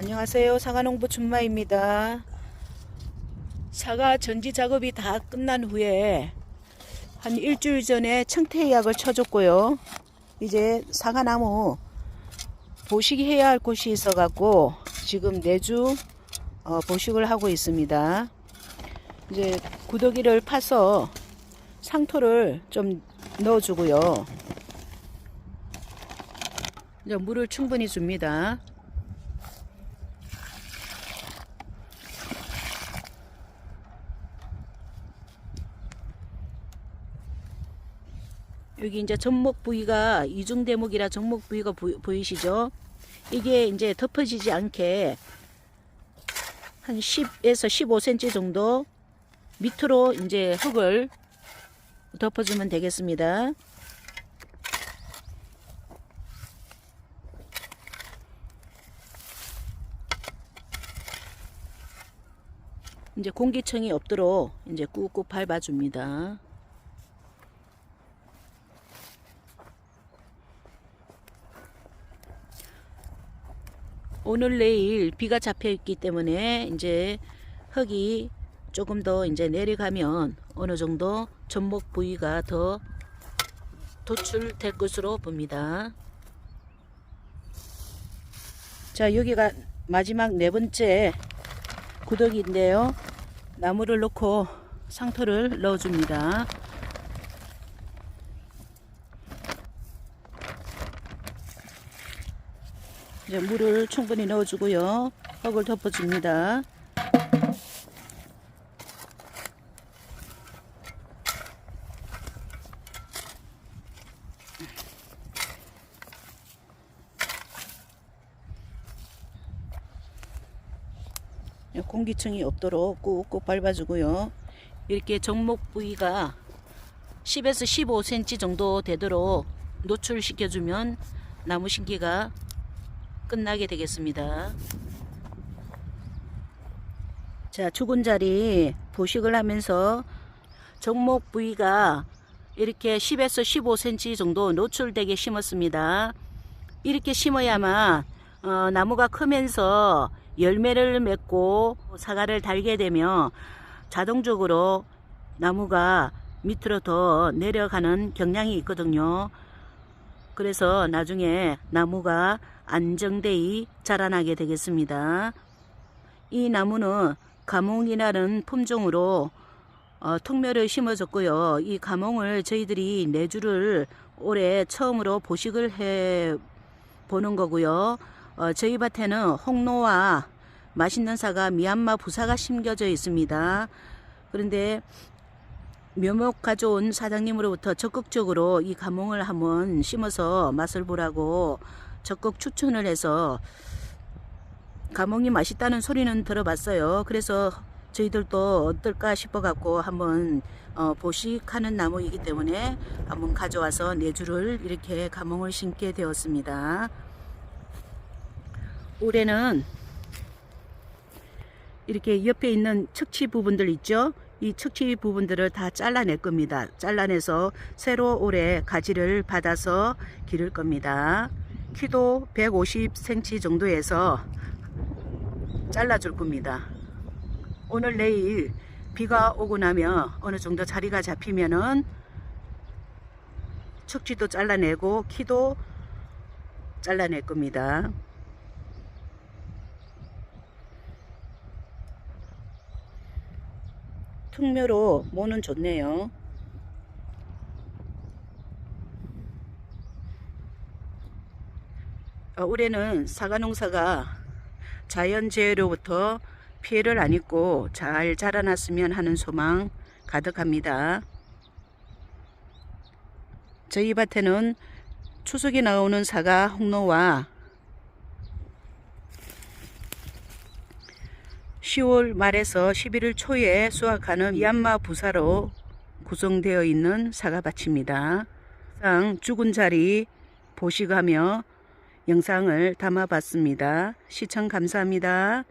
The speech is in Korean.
안녕하세요. 사과농부 준마입니다. 사과 전지 작업이 다 끝난 후에 한 일주일 전에 청태약을 쳐줬고요. 이제 사과나무 보식해야 할 곳이 있어갖고 지금 내주 어, 보식을 하고 있습니다. 이제 구더기를 파서 상토를 좀 넣어주고요. 물을 충분히 줍니다. 여기 이제 접목 부위가 이중 대목이라 접목 부위가 보, 보이 시죠? 이게 이제 덮어지지 않게 한 10에서 15cm 정도 밑으로 이제 흙을 덮어주면 되겠습니다. 이제 공기청이 없도록 이제 꾹꾹 밟아줍니다. 오늘 내일 비가 잡혀 있기 때문에 이제 흙이 조금 더 이제 내려가면 어느 정도 전목 부위가 더 도출될 것으로 봅니다. 자, 여기가 마지막 네 번째 구더기인데요. 나무를 넣고 상토를 넣어줍니다. 이제 물을 충분히 넣어주고요. 흙을 덮어줍니다. 공기층이 없도록 꾹꾹 밟아주고요. 이렇게 정목 부위가 10에서 15cm 정도 되도록 노출시켜주면 나무 심기가 끝나게 되겠습니다. 자, 죽은 자리 보식을 하면서 정목 부위가 이렇게 10에서 15cm 정도 노출되게 심었습니다. 이렇게 심어야만 어, 나무가 크면서 열매를 맺고 사과를 달게 되면 자동적으로 나무가 밑으로 더 내려가는 경향이 있거든요. 그래서 나중에 나무가 안정되이 자라나게 되겠습니다. 이 나무는 가몽이라는 품종으로 어, 통묘를 심어줬고요. 이 가몽을 저희들이 내주를 올해 처음으로 보식을 해 보는 거고요. 어, 저희 밭에는 홍로와 맛있는 사과 미얀마 부사가 심겨져 있습니다. 그런데 묘목 가져온 사장님으로부터 적극적으로 이 가몽을 한번 심어서 맛을 보라고 적극 추천을 해서 가몽이 맛있다는 소리는 들어봤어요. 그래서 저희들도 어떨까 싶어 갖고 한번 어, 보식하는 나무이기 때문에 한번 가져와서 내주를 이렇게 가몽을 심게 되었습니다. 올해는 이렇게 옆에 있는 척치 부분들 있죠? 이 척치 부분들을 다 잘라낼 겁니다. 잘라내서 새로 올해 가지를 받아서 기를 겁니다. 키도 150cm 정도에서 잘라줄 겁니다. 오늘 내일 비가 오고 나면 어느 정도 자리가 잡히면은 척지도 잘라내고 키도 잘라낼 겁니다. 특묘로 모는 좋네요. 어, 올해는 사과 농사가 자연재해로부터 피해를 안 입고 잘 자라났으면 하는 소망 가득합니다. 저희 밭에는 추석에 나오는 사과 홍로와 10월 말에서 11월 초에 수확하는 미얀마 부사로 구성되어 있는 사과밭입니다. 항상 죽은 자리 보식하며 영상을 담아봤습니다. 시청 감사합니다.